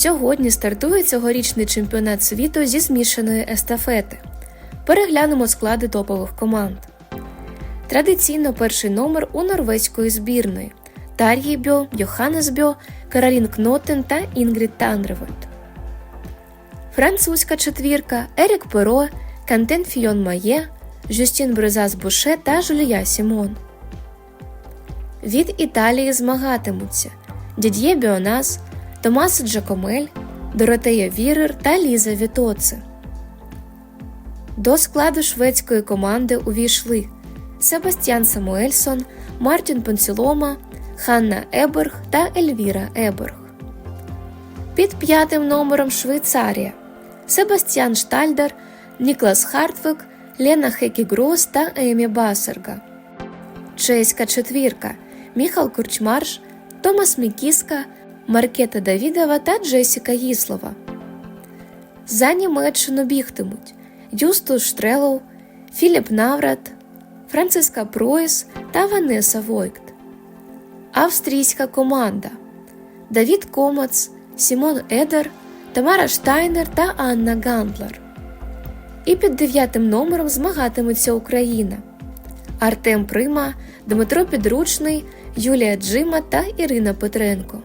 Сьогодні стартує цьогорічний чемпіонат світу зі змішаної естафети. Переглянемо склади топових команд. Традиційно перший номер у норвезької збірної Тар'ї Бьо, Йоханнес Бьо, Каролін Кнотен та Інгрід Тандревольд. Французька четвірка Ерік Перо, Кантен Фіон Має, Жюстін Брезас Буше та Жулія Сімон. Від Італії змагатимуться Дід'є Біонас, Томас Джакомель, Доротея Вірер та Ліза Вітоце. До складу шведської команди увійшли Себастьян Самуельсон, Мартін Пенсілома, Ханна Еберг та Ельвіра Еберг. Під п'ятим номером Швейцарія Себастьян Штальдер, Ніклас Хартвик, Лена Хекігрос та Емі Басерга. Чеська четвірка Міхал Курчмарш, Томас Мікіска, Маркета Давідова та Джесіка Гіслова. За Німеччину бігтимуть Юстус Штрелоу, Філіп Наврат, Франциска Пройс та Ванеса Войкт. Австрійська команда Давід Комац, Сімон Едер, Тамара Штайнер та Анна Гандлер. І під дев'ятим номером змагатиметься Україна. Артем Прима, Дмитро Підручний, Юлія Джима та Ірина Петренко.